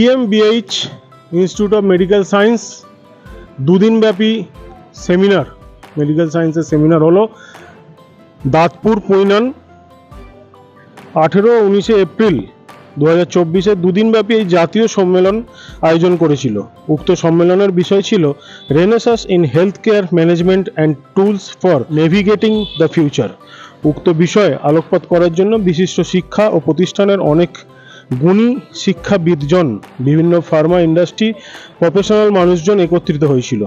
DMBH institute of medical science দুদিনব্যাপী seminar medical সায়েন্সের seminar হলো দাঁতপুর পৈনান আঠেরো উনিশে এপ্রিল দু হাজার চব্বিশে দুদিনব্যাপী এই জাতীয় সম্মেলন আয়োজন করেছিল। উক্ত সম্মেলনের বিষয় ছিল renaissance in health care management and tools for navigating the future উক্ত বিষয়ে আলোকপাত করার জন্য বিশিষ্ট শিক্ষা ও প্রতিষ্ঠানের অনেক গুণী শিক্ষাবিদজন, বিভিন্ন ফার্মা ইন্ডাস্ট্রি প্রফেশনাল মানুষজন একত্রিত হয়েছিল।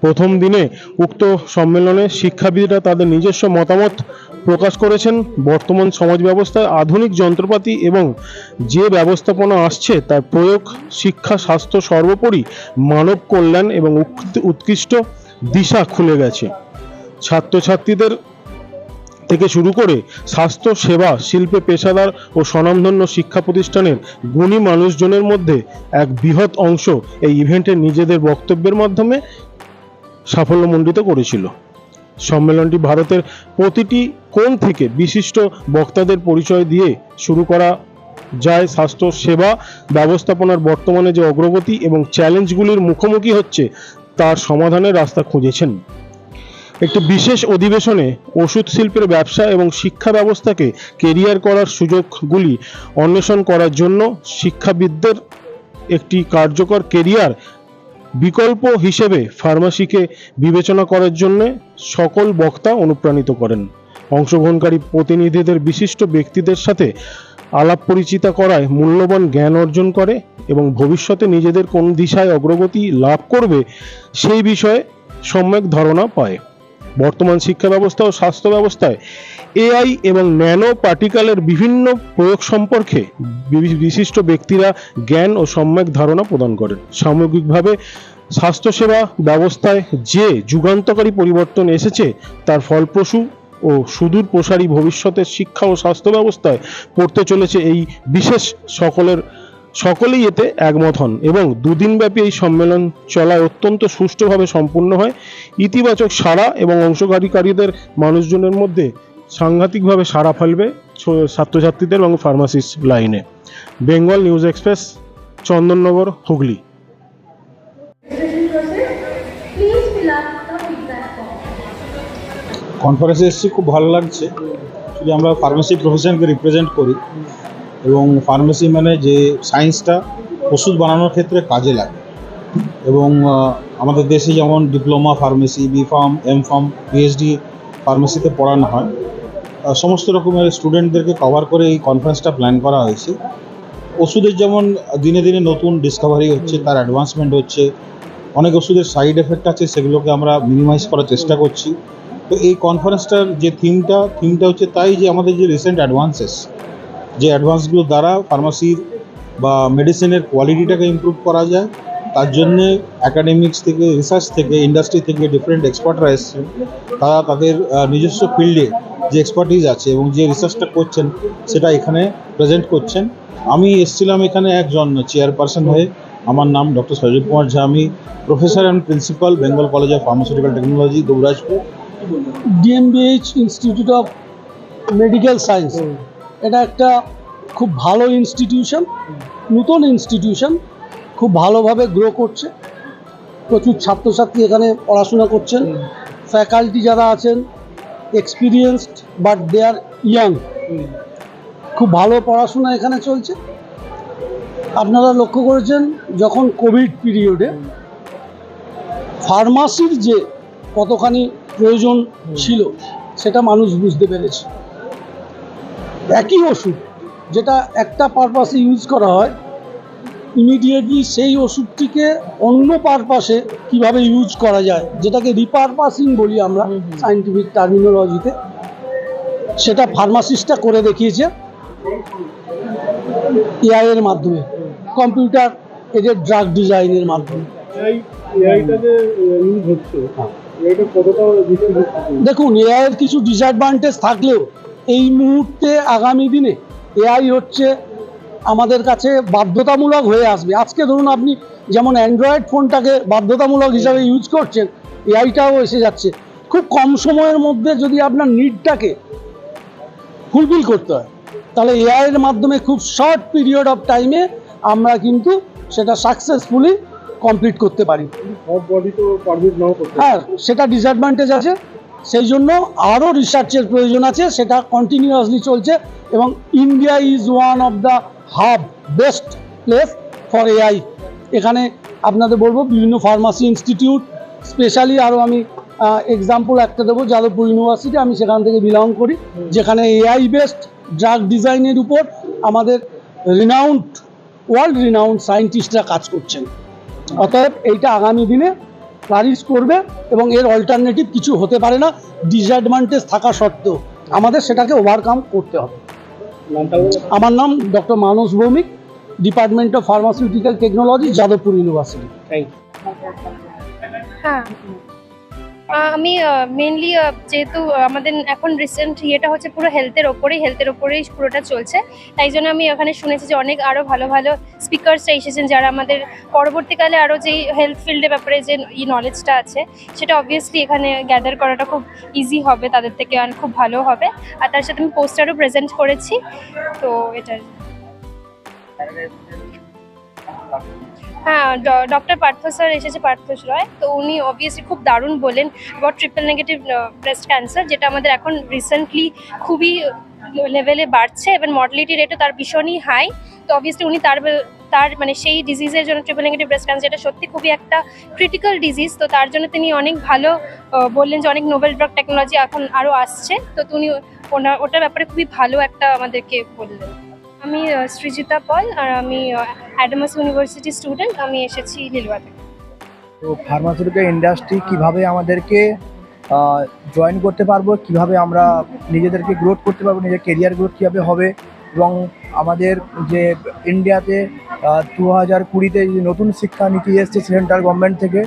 প্রথম দিনে উক্ত সম্মেলনে শিক্ষাবিদরা তাদের নিজস্ব মতামত প্রকাশ করেছেন। বর্তমান সমাজ ব্যবস্থায় আধুনিক যন্ত্রপাতি এবং যে ব্যবস্থাপনা আসছে, তার প্রয়োগ শিক্ষা, স্বাস্থ্য সর্বোপরি মানব কল্যাণ এবং উৎকৃষ্ট- দিশা খুলে গেছে। ছাত্রছাত্রীদের থেকে শুরু করে স্বাস্থ্য, সেবা, শিল্পে পেশাদার ও স্বনামধন্য শিক্ষা প্রতিষ্ঠানের গুণী মানুষজনের মধ্যে এক বৃহৎ অংশ এই ইভেন্টে নিজেদের বক্তব্যের মাধ্যমে সাফল্যমণ্ডিত করেছিল। সম্মেলনটি ভারতের প্রতিটি কোণ থেকে বিশিষ্ট বক্তাদের পরিচয় দিয়ে শুরু করা যায়। স্বাস্থ্য, সেবা ব্যবস্থাপনার বর্তমানে যে অগ্রগতি এবং চ্যালেঞ্জগুলির মুখোমুখি হচ্ছে, তার সমাধানের রাস্তা খুঁজেছেন একটি বিশেষ অধিবেশনে ওষুধ শিল্পের ব্যবসা এবং শিক্ষা ব্যবস্থাকে কেরিয়ার করার সুযোগগুলি অন্বেষণ করার জন্য শিক্ষাবিদদের একটি কার্যকর কেরিয়ার বিকল্প হিসেবে ফার্মাসিকে বিবেচনা করার জন্য সকল বক্তা অনুপ্রাণিত করেন। অংশগ্রহণকারী প্রতিনিধিদের বিশিষ্ট ব্যক্তিদের সাথে আলাপ পরিচিতা করায় মূল্যবান জ্ঞান অর্জন করে এবং ভবিষ্যতে নিজেদের কোন দিশায় অগ্রগতি লাভ করবে সেই বিষয়ে সম্যক ধারণা পায়। বর্তমান শিক্ষা ব্যবস্থা ও স্বাস্থ্য ব্যবস্থায় এআই এবং ন্যানো পার্টিকেলের বিভিন্ন প্রয়োগ সম্পর্কে বিশিষ্ট ব্যক্তিরা জ্ঞান ও সম্যক ধারণা প্রদান করেন। সামগ্রিকভাবে স্বাস্থ্যসেবা ব্যবস্থায় যে যুগান্তকারী পরিবর্তন এসেছে, তার ফলপ্রসূ ও সুদূর প্রসারী ভবিষ্যতের শিক্ষা ও স্বাস্থ্য ব্যবস্থায় পড়তে চলেছে এই বিশেষ সকলের সকলেই এতে একমত হন এবং দুদিনব্যাপী এই সম্মেলন চলায় অত্যন্ত সুষ্ঠুভাবে সম্পূর্ণ হয়। ইতিবাচক সাড়া এবং অংশগ্রহণকারীদের মানুষজনের মধ্যে সাংঘাতিকভাবে সাড়া ফেলবে ছাত্রছাত্রীদের এবং ফার্মাসিস্ট লাইনে বেঙ্গল নিউজ এক্সপ্রেস চন্দননগর, হুগলি. কনফারেন্সে এসেছি, খুব ভালো লাগছে। যদি আমরা ফার্মেসি প্রফেশনকে রিপ্রেজেন্ট করি এবং ফার্মেসি মানে যে সায়েন্সটা ওষুধ বানানোর ক্ষেত্রে কাজে লাগে। এবং আমাদের দেশে যেমন diploma pharmacy B pharm M pharm PhD ফার্মেসিতে পড়ানো হয়। সমস্ত রকমের স্টুডেন্টদেরকে কভার করে এই কনফারেন্সটা প্ল্যান করা হয়েছে। ওষুধের যেমন দিনে দিনে নতুন ডিসকভারি হচ্ছে, তার অ্যাডভান্সমেন্ট হচ্ছে, অনেক ওষুধের সাইড এফেক্ট আছে, সেগুলোকে আমরা মিনিমাইজ করার চেষ্টা করছি। তো এই কনফারেন্সটার যে থিমটা থিমটা হচ্ছে তাই যে আমাদের যে রিসেন্ট অ্যাডভান্সেস যে অ্যাডভান্সগুলো দ্বারা ফার্মাসির বা মেডিসিনের কোয়ালিটিটাকে ইমপ্রুভ করা যায়, তার জন্যে অ্যাকাডেমিক্স থেকে রিসার্চ থেকে ইন্ডাস্ট্রি থেকে ডিফারেন্ট এক্সপার্টরা এসছেন। তারা তাদের নিজস্ব ফিল্ডে যে এক্সপার্টিজ আছে এবং যে রিসার্চটা করছেন, সেটা এখানে প্রেজেন্ট করছেন। আমি এসেছিলাম এখানে একজন চেয়ারপারসন হয়ে। আমার নাম ডক্টর সজীব কুমার ঝা। আমি professor and principal Bengal college of pharmaceutical technology Dubrajpur DMBH institute of medical science এটা একটা খুব ভালো ইনস্টিটিউশন নতুন ইনস্টিটিউশন খুব ভালোভাবে গ্রো করছে। প্রচুর ছাত্রছাত্রী এখানে পড়াশোনা করছেন। ফ্যাকাল্টি যারা আছেন experienced but they are young খুব ভালো পড়াশোনা এখানে চলছে। আপনারা লক্ষ্য করেছেন যখন কোভিড পিরিয়ডে ফার্মাসির যে কতখানি প্রয়োজন ছিল সেটা মানুষ বুঝতে পেরেছে। একই ওষুধ যেটা একটা পারপাসে ইউজ করা হয় ইমিডিয়েটলি সেই ওষুধটিকে অন্য পারপাসে কীভাবে ইউজ করা যায় যেটাকে রিপারপাসিং বলি আমরা সাইন্টিফিক টার্মিনোলজিতে সেটা ফার্মাসিস্টটা করে দেখিয়েছে এআইয়ের মাধ্যমে কম্পিউটার এদের ড্রাগ ডিজাইনের মাধ্যমে। এআইটা যে ইউজ হচ্ছে এটা কতটা দেখুন এআইয়ের কিছু ডিসঅ্যাডভান্টেজ থাকলেও এই মুহূর্তে আগামী দিনে এআই হচ্ছে আমাদের কাছে বাধ্যতামূলক হয়ে আসবে। আজকে ধরুন আপনি যেমন অ্যান্ড্রয়েড ফোনটাকে বাধ্যতামূলক হিসাবে ইউজ করছেন এআইটাও এসে যাচ্ছে। খুব কম সময়ের মধ্যে যদি আপনার নিডটাকে ফুলফিল করতে হয় তাহলে এআইয়ের মাধ্যমে খুব শর্ট পিরিয়ড অফ টাইমে আমরা কিন্তু সেটা সাকসেসফুলি কমপ্লিট করতে পারি। হ্যাঁ সেটা ডিসঅ্যাডভান্টেজ আছে। সেই জন্য আরও রিসার্চের প্রয়োজন আছে, সেটা কন্টিনিউয়াসলি চলছে এবং India is one of the hub best place for AI এখানে আপনাদের বলব, বিভিন্ন ফার্মাসি ইনস্টিটিউট স্পেশালি আরও আমি এক্সাম্পল একটা দেবো, যাদবপুর ইউনিভার্সিটি আমি সেখান থেকে বিলং করি, যেখানে এআই বেসড ড্রাগ ডিজাইনের উপর আমাদের রিনাউন্ড ওয়ার্ল্ড রিনাউন্ড সায়েন্টিস্টরা কাজ করছেন। অতএব এইটা আগামী দিনে ফ্লারিশ করবে এবং এর অল্টারনেটিভ কিছু হতে পারে না ডিসঅ্যাডভান্টেজ থাকা সত্ত্বেও। আমাদের সেটাকে ওভারকাম করতে হবে। আমার নাম doctor Manas Bhowmik department of pharmaceutical technology Jadavpur university হ্যাঁ। আমি মেনলি যেহেতু আমাদের এখন রিসেন্ট ইয়েটা হচ্ছে পুরো হেলথের ওপরেই হেলথের ওপরেই পুরোটা চলছে। তাই জন্য আমি ওখানে শুনেছি যে অনেক আরও ভালো ভালো স্পিকার্সরা এসেছেন যারা আমাদের পরবর্তীকালে আরও যেই হেলথ ফিল্ডের ব্যাপারে যে ই নলেজটা আছে, সেটা অবভিয়াসলি এখানে গ্যাদার করাটা খুব ইজি হবে, তাদের থেকে আর খুব ভালো হবে। আর তার সাথে আমি পোস্টারও প্রেজেন্ট করেছি, তো এটার হ্যাঁ ডক্টর পার্থ স্যার এসেছে, পার্থ রয় তো উনি অবভিয়াসলি খুব দারুণ বলেন about triple negative breast cancer যেটা আমাদের এখন রিসেন্টলি খুবই লেভেলে বাড়ছে এবং মর্টালিটি রেটও তার ভীষণই হাই তো অবভিয়াসলি উনি তার তার মানে সেই ডিজিজের জন্য ট্রিপল নেগেটিভ ব্রেস্ট ক্যান্সার যেটা সত্যি খুবই একটা ক্রিটিক্যাল ডিজিজ তো তার জন্য তিনি অনেক ভালো বললেন যে অনেক নোবেল ড্রাগ টেকনোলজি এখন আরও আসছে। তো তিনি ওনার ওটার ব্যাপারে খুবই ভালো একটা আমাদেরকে বললেন। আমি সৃজিতা পল আর আমি অ্যাডামাস ইউনিভার্সিটি স্টুডেন্ট আমি এসেছি লিলুয়া থেকে তো ফার্মাসিউটিক্যাল ইন্ডাস্ট্রি কীভাবে আমাদেরকে জয়েন করতে পারব, কীভাবে আমরা নিজেদেরকে গ্রোথ করতে পারব, নিজের কেরিয়ার গ্রোথ কীভাবে হবে এবং আমাদের যে ইন্ডিয়াতে দু হাজার কুড়িতে যে নতুন শিক্ষানীতি এসছে সেন্ট্রাল গভর্নমেন্ট থেকে,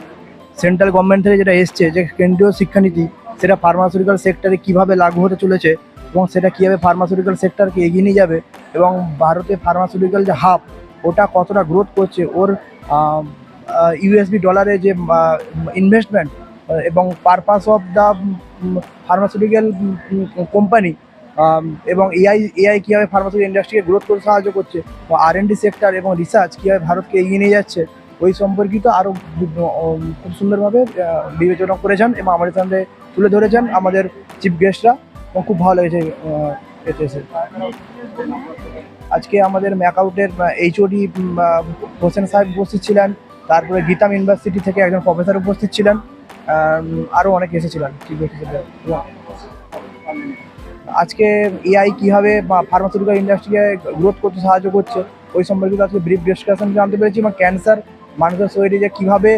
সেন্ট্রাল গভর্নমেন্ট থেকে যেটা এসছে, যে কেন্দ্রীয় শিক্ষানীতি, সেটা ফার্মাসিউটিক্যাল সেক্টরে কীভাবে লাগু হতে চলেছে এবং সেটা কীভাবে ফার্মাসিউটিক্যাল সেক্টরকে এগিয়ে নিয়ে যাবে এবং ভারতে ফার্মাসিউটিক্যাল যে হাব ওটা কতটা গ্রোথ করছে, ওর ইউএসবি ডলারে যে ইনভেস্টমেন্ট এবং purpose of the pharmaceutical company এবং এআই এআই কীভাবে ফার্মাসিউটিক্যাল ইন্ডাস্ট্রিকে গ্রোথ করতে সাহায্য করছে আর এন ডি সেক্টর এবং রিসার্চ কীভাবে ভারতকে এগিয়ে নিয়ে যাচ্ছে, ওই সম্পর্কিত আরও খুব সুন্দরভাবে বিবেচনা করেছেন এবং আমাদের সামনে তুলে ধরেছেন আমাদের চিফ গেস্টরা খুব ভালো আহ, এতে এসে আজকে আমাদের ম্যাকআউটের এইচওডি হোসেন সাহেব উপস্থিত ছিলেন তারপরে গীতাম ইউনিভার্সিটি থেকে একজন প্রফেসর উপস্থিত ছিলেন আরও অনেক এসেছিলেন আজকে এআই কীভাবে ফার্মাসিউটিক্যাল ইন্ডাস্ট্রিকে গ্রোথ করতে সাহায্য করছে ওই সম্পর্কিত আজকে ব্রিফ ডিসকাশন জানতে পেরেছি এবং ক্যান্সার মানুষের শরীরে যে কীভাবে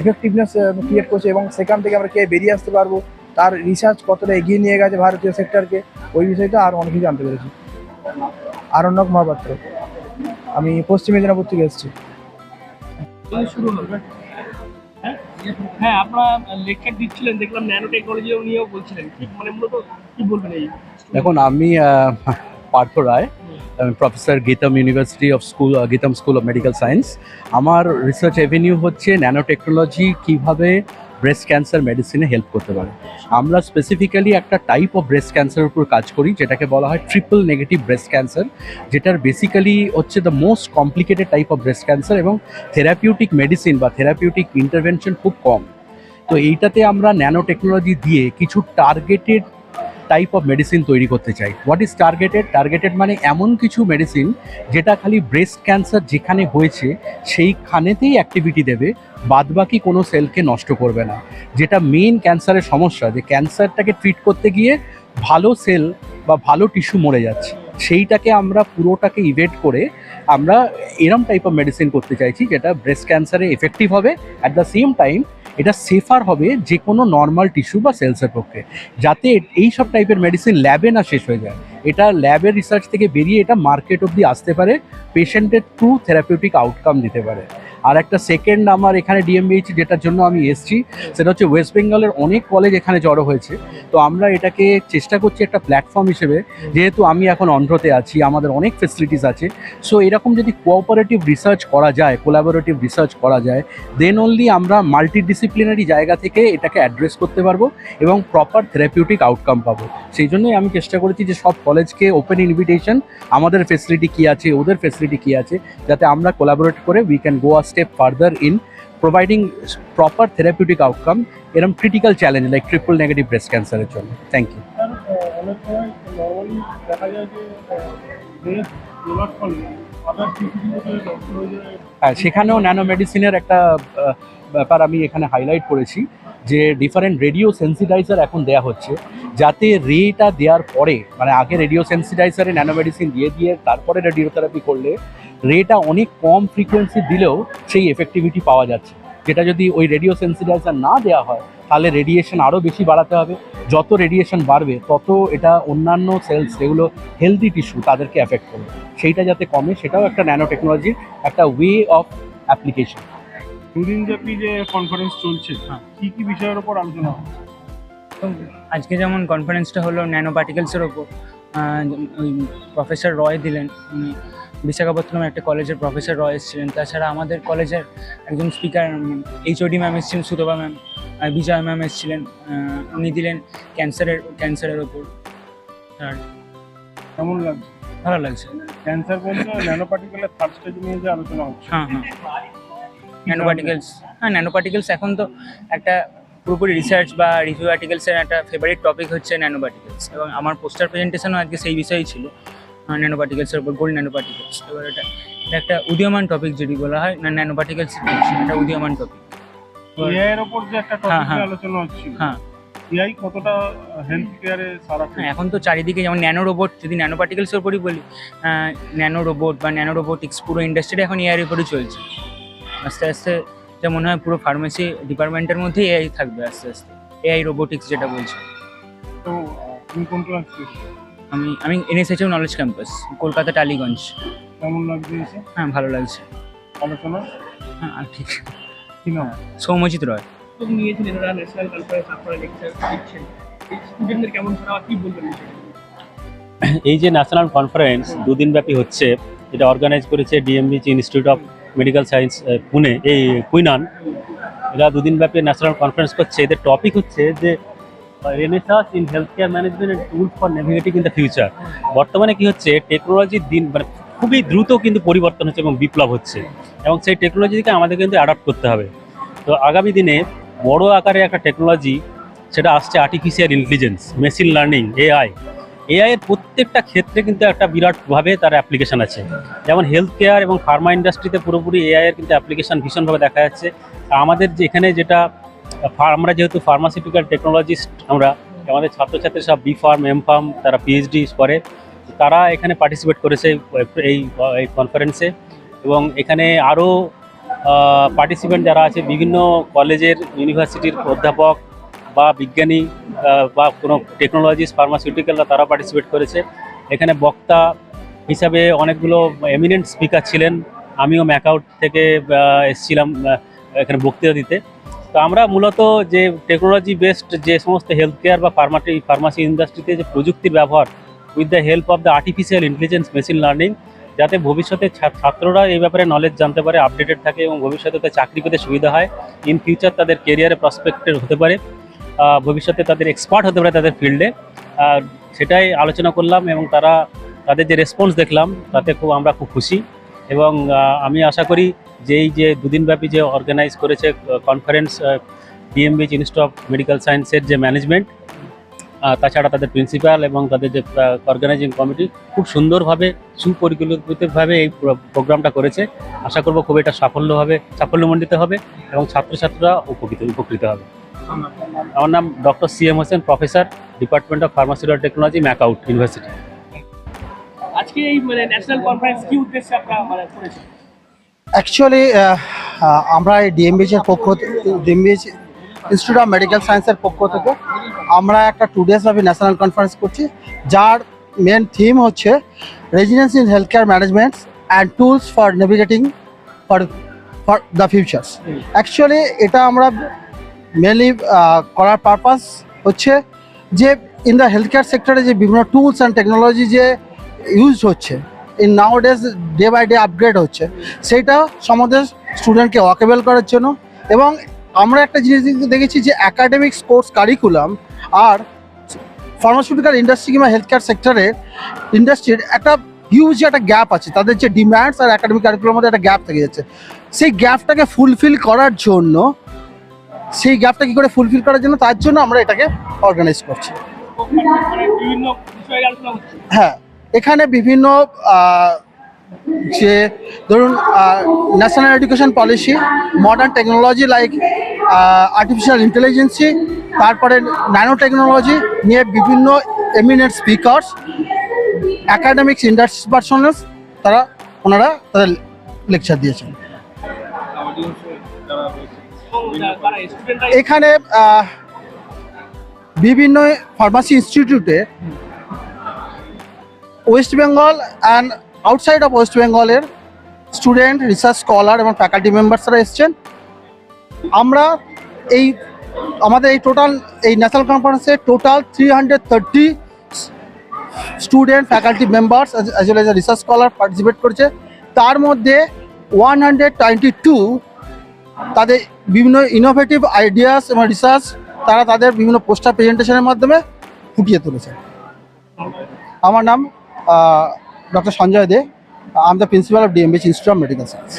এফেক্টিভনেস ক্রিয়েট করছে এবং সেখান থেকে আমরা কে বেরিয়ে আসতে পারব তার রিসার্চ কতটা এগিয়ে নিয়ে গেছে ভারতীয় সেক্টরকে ওই বিষয়টা আর অনেক কিছু জানতে পেরেছি। আরণ্যক মহাপাত্র আমি পশ্চিম মেদিনীপুর থেকে এসেছি। হ্যাঁ? আপনারা লেকচার দিচ্ছিলেন দেখলাম ন্যানো টেকনোলজি নিয়েও বলছিলেন। মানে মূলত কি বলবেন এই? দেখুন আমি পার্থ রায় আমি professor Gitam university of school Gitam school of medical science আমার রিসার্চ এভিনিউ হচ্ছে ন্যানো টেকনোলজি কীভাবে ব্রেস্ট ক্যান্সার মেডিসিনে হেল্প করতে পারে। আমরা স্পেসিফিক্যালি একটা টাইপ অফ ব্রেস্ট ক্যান্সারের উপর কাজ করি, যেটাকে বলা হয় ট্রিপল নেগেটিভ ব্রেস্ট ক্যান্সার যেটার বেসিক্যালি হচ্ছে the most complicated type of breast cancer এবং থেরাপিউটিক মেডিসিন বা থেরাপিউটিক ইন্টারভেনশন খুব কম। তো এইটাতে আমরা ন্যানো টেকনোলজি দিয়ে কিছু টার্গেটেড টাইপ অফ মেডিসিন তৈরি করতে চাই। হোয়াট ইজ টার্গেটেড টার্গেটেড মানে এমন কিছু মেডিসিন যেটা খালি ব্রেস্ট ক্যান্সার যেখানে হয়েছে, সেইখানেতেই অ্যাক্টিভিটি দেবে, বাদবাকি কোনো সেলকে নষ্ট করবে না। যেটা মেইন ক্যান্সারের সমস্যা, যে ক্যান্সারটাকে ট্রিট করতে গিয়ে ভালো সেল বা ভালো টিস্যু মরে যাচ্ছে। সেইটাকে আমরা পুরোটাকে ইভেট করে আমরা এরম টাইপ অফ মেডিসিন করতে চাইছি, যেটা ব্রেস্ট ক্যান্সারে এফেক্টিভ হবে। অ্যাট দ্য সেম টাইম এটা সেফার হবে যে কোনো নর্মাল টিস্যু বা সেলসের পক্ষে। যাতে এই সব টাইপের মেডিসিন ল্যাবে না শেষ হয়ে যায়। এটা ল্যাবের রিসার্চ থেকে বেরিয়ে এটা মার্কেট অবধি আসতে পারে। পেশেন্টের ট্রু থেরাপিউটিক আউটকাম দিতে পারে। আর একটা সেকেন্ড আমার এখানে ডিএমবিএইচ যেটার জন্য আমি এসেছি, সেটা হচ্ছে ওয়েস্ট বেঙ্গলের অনেক কলেজ এখানে জড়ো হয়েছে। তো আমরা এটাকে চেষ্টা করছি একটা প্ল্যাটফর্ম হিসেবে, যেহেতু আমি এখন অন্ধ্রতে আছি, আমাদের অনেক ফেসিলিটিস আছে। সো এরকম যদি কোঅপারেটিভ রিসার্চ করা যায় কোলাবোরেটিভ রিসার্চ করা যায় দেন অনলি আমরা মাল্টিডিসিপ্লিনারি জায়গা থেকে এটাকে অ্যাড্রেস করতে পারব এবং প্রপার থেরাপিউটিক আউটকাম পাবো। সেই জন্যই আমি চেষ্টা করেছি যে সব কলেজকে ওপেন ইনভিটেশন আমাদের ফেসিলিটি কী আছে, ওদের ফেসিলিটি কী আছে, যাতে আমরা কোলাবোরেট করে we can go a step further in providing proper therapeutic outcome এরকম critical challenge like triple negative breast ক্যান্সারের জন্য। থ্যাংক ইউ হ্যাঁ সেখানেও ন্যানো মেডিসিনের একটা ব্যাপার আমি এখানে হাইলাইট করেছি। যে ডিফারেন্ট রেডিও সেন্সিটাইজার এখন দেয়া হচ্ছে, যাতে রেটা দেওয়ার পরে মানে আগে রেডিও সেন্সিটাইজারে ন্যানো মেডিসিন দিয়ে দিয়ে তারপরে রেডিওথেরাপি করলে, রেটা অনেক কম ফ্রিকোয়েন্সি দিলেও সেই এফেক্টিভিটি পাওয়া যাচ্ছে। যেটা যদি ওই রেডিও সেন্সিটাইজার না দেওয়া হয়, তাহলে রেডিয়েশন আরও বেশি বাড়াতে হবে। যত রেডিয়েশন বাড়বে, তত এটা অন্যান্য সেলস যেগুলো হেলদি টিস্যু তাদেরকে এফেক্ট করবে। সেইটা যাতে কমে, সেটাও একটা ন্যানো টেকনোলজির একটা ওয়ে অফ অ্যাপ্লিকেশন দুদিন ব্যাপী যে কনফারেন্স চলছে কি কি বিষয়ের উপর আলোচনা হচ্ছে আজকে যেমন কনফারেন্সটা হলো ন্যানো পার্টিকেলসের ওপর ওই প্রফেসর রয় দিলেন উনি বিশাখাপত্তনম একটা কলেজের প্রফেসর রয় এসেছিলেন। তাছাড়া আমাদের কলেজের একজন স্পিকার এইচওডি ম্যাম এসেছিলেন সুতবা ম্যাম বিজয় ম্যাম এসেছিলেন উনি দিলেন ক্যান্সারের ক্যান্সারের ওপর। আর কেমন লাগছে? ভালো লাগছে। ক্যান্সার বলতে ন্যানো পার্টিকেলের ফার্স্ট স্টেজ নিয়ে যে আলোচনা হচ্ছে। হ্যাঁ হ্যাঁ। ন্যানো পার্টিকেলস হ্যাঁ ন্যানো পার্টিকেলস এখন তো একটা পুরোপুরি রিসার্চ বা রিভিউ আর্টিকেলসের একটা ফেভারিট টপিক হচ্ছে ন্যানো পার্টিকেলস এবং আমার পোস্টার প্রেজেন্টেশনও আজকে সেই বিষয়েই ছিল ন্যানো পার্টিকেলসের উপর গোল্ড ন্যানো পার্টিকেলস এবার এটা এটা একটা উদীয়মান টপিক যদি বলা হয় না ন্যানো পার্টিকেলস একটা উদীয়মান টপিক এআই এর উপর যে একটা হ্যাঁ, টপিক হ্যাঁ। আলোচনা হচ্ছিল হ্যাঁ। এআই কতটা হেলথ কেয়ারে সারা হ্যাঁ এখন তো চারিদিকে যেমন ন্যানো রোবট যদি ন্যানো পার্টিকেলসের উপরই বলি ন্যানো রোবট বা ন্যানো রোবোটিক্স পুরো ইন্ডাস্ট্রি এখন এআইয়ের উপরই চলছে। আস্তে আস্তে যা মনে হয় পুরো ফার্মেসি ডিপার্টমেন্টের মধ্যেই এআই থাকবে আস্তে আস্তে। এআই রোবোটিক্স যেটা বলছে। তো তুমি কোন ক্লাস আমি আমি NSHO knowledge campus Kolkata Tollygunge. কেমন লাগছে হ্যাঁ ভালো লাগছে। আলোচনা হ্যাঁ আর ঠিক। কি নাম? সৌমজিৎ রয়। নিয়েছিলেন ওরা ন্যাশনাল কনফারেন্স আপনারা লেকচার দিচ্ছেন। এই স্টুডেন্টদের কেমন তারা কি বলবেন এই যে ন্যাশনাল কনফারেন্স দুদিন ব্যাপী হচ্ছে এটা অর্গানাইজ করেছে DMBH institute of medical science Pune, এই কুইনান, এরা দুদিন ব্যাপী ন্যাশনাল কনফারেন্স করছে। এদের টপিক হচ্ছে যে renaissance in health care management and tool for navigating in the future বর্তমানে কি হচ্ছে টেকনোলজির দিন মানে খুবই দ্রুত কিন্তু পরিবর্তন হচ্ছে এবং বিপ্লব হচ্ছে। এবং সেই টেকনোলজিকে আমাদের কিন্তু অ্যাডাপ্ট করতে হবে। তো আগামী দিনে বড় আকারে একটা টেকনোলজি সেটা আসছে artificial intelligence machine learning AI AI এর প্রত্যেকটা ক্ষেত্রে কিন্তু একটা বিরাটভাবে তার অ্যাপ্লিকেশন আছে। যেমন হেলথ কেয়ার এবং ফার্মা ইন্ডাস্ট্রিতে পুরোপুরি এআই এর কিন্তু অ্যাপ্লিকেশন ভীষণভাবে দেখা যাচ্ছে। আমাদের যে এখানে যেটা আমরা যেহেতু ফার্মাসিউটিক্যাল টেকনোলজিস্ট আমরা আমাদের ছাত্রছাত্রী সব বি ফার্ম এম ফার্ম তারা পিএইচডি করে। তারা এখানে পার্টিসিপেট করেছে এই এই কনফারেন্সে এবং এখানে আরও পার্টিসিপেন্ট যারা আছে, বিভিন্ন কলেজের ইউনিভার্সিটির অধ্যাপক বা বিজ্ঞানী বা কোনো টেকনোলজিস্ট ফার্মাসিউটিক্যালরা তারা পার্টিসিপেট করেছে। এখানে বক্তা হিসাবে অনেকগুলো এমিনেন্ট স্পিকার ছিলেন। আমিও ম্যাকআউট থেকে এসেছিলাম এখানে বক্তৃতা দিতে। তো আমরা মূলত যে টেকনোলজি বেসড যে সমস্ত হেলথ কেয়ার বা ফার্মাটি ফার্মাসি ইন্ডাস্ট্রিতে যে প্রযুক্তির ব্যবহার with the help of the artificial intelligence machine learning যাতে ভবিষ্যতে ছাত্ররা এই ব্যাপারে নলেজ জানতে পারে আপডেটেড থাকে এবং ভবিষ্যতে তাদের চাকরি পেতে সুবিধা হয়। ইন ফিউচার তাদের কেরিয়ারে প্রসপেক্টেড হতে পারে। ভবিষ্যতে তাদের এক্সপার্ট হতে পারে তাদের ফিল্ডে সেটাই আলোচনা করলাম এবং তারা তাদের যে রেসপন্স দেখলাম, তাতে খুব আমরা খুব খুশি। এবং আমি আশা করি যে এই যে দুদিনব্যাপী যে অর্গানাইজ করেছে conference DMBH institute of medical সায়েন্সের যে ম্যানেজমেন্ট তাছাড়া তাদের প্রিন্সিপাল এবং তাদের যে অর্গানাইজিং কমিটি খুব সুন্দরভাবে, সুপরিকল্পিতভাবে এই প্রোগ্রামটা করেছে। আশা করব খুব এটা সাফল্য হবে সাফল্যমণ্ডিত হবে এবং ছাত্রছাত্রীরা উপকৃত উপকৃত হবে। আমার নাম doctor C M Hossain professor department of pharmaceutical technology MAKAUT university আজকে এই মানে ন্যাশনাল কনফারেন্স কি উদ্দেশ্যে আপনারা মানে করেছেন? অ্যাকচুয়ালি আমরা এই ডিএমবিচ এর পক্ষ ডিএমবিচ ইনস্টিটিউট অফ মেডিকেল সায়েন্সের পক্ষ থেকে আমরা একটা টু ডেজ ব্যাপী ন্যাশনাল কনফারেন্স করছি যার মেন থিম হচ্ছে residence in health care management and tools for navigating for for the futures actually এটা আমরা মেনলি করার পারপাস হচ্ছে যে ইন দ্য হেলথ কেয়ার সেক্টরে যে বিভিন্ন টুলস অ্যান্ড টেকনোলজি যে ইউজ হচ্ছে in now days day by day upgrade হচ্ছে সেইটা সম্বন্ধে স্টুডেন্টকে ওয়াকেবল করার জন্য। এবং আমরা একটা জিনিস দেখেছি যে অ্যাকাডেমিক কোর্স কারিকুলাম আর ফার্মাসিউটিক্যাল ইন্ডাস্ট্রি কিংবা হেলথ কেয়ার সেক্টরের ইন্ডাস্ট্রির একটা হিউজ একটা গ্যাপ আছে। তাদের যে ডিম্যান্ডস আর একাডেমিক কারিকুলামের মধ্যে একটা গ্যাপ থেকে যাচ্ছে। সেই গ্যাপটাকে ফুলফিল করার জন্য সেই গ্যাপটা কি করে ফুলফিল করার জন্য, তার জন্য আমরা এটাকে অর্গানাইজ করছি। হ্যাঁ এখানে বিভিন্ন যে ধরুন national education policy modern technology like artificial intelligence তারপরে ন্যানো টেকনোলজি নিয়ে বিভিন্ন eminent speakers academics industry personals তারা, ওনারা তাদের লেকচার দিয়েছেন। এখানে বিভিন্ন ফার্মাসি ইনস্টিটিউটে west Bengal and outside of west বেঙ্গলের স্টুডেন্ট রিসার্চ স্কলার এবং ফ্যাকাল্টি মেম্বার্সরা এসছেন। আমরা এই, আমাদের এই টোটাল এই ন্যাশনাল কনফারেন্সে total three hundred thirty student faculty members as well as research scholar participate করেছে। তার মধ্যে ওয়ান হান্ড্রেড টোয়েন্টি টু তাদের বিভিন্ন ইনোভেটিভ আইডিয়াস এবং রিসার্চ তারা তাদের বিভিন্ন পোস্টার প্রেজেন্টেশনের মাধ্যমে ফুটিয়ে তুলেছে। আমার নাম doctor Sanjay De. I am the principal of DMBH institute of medical science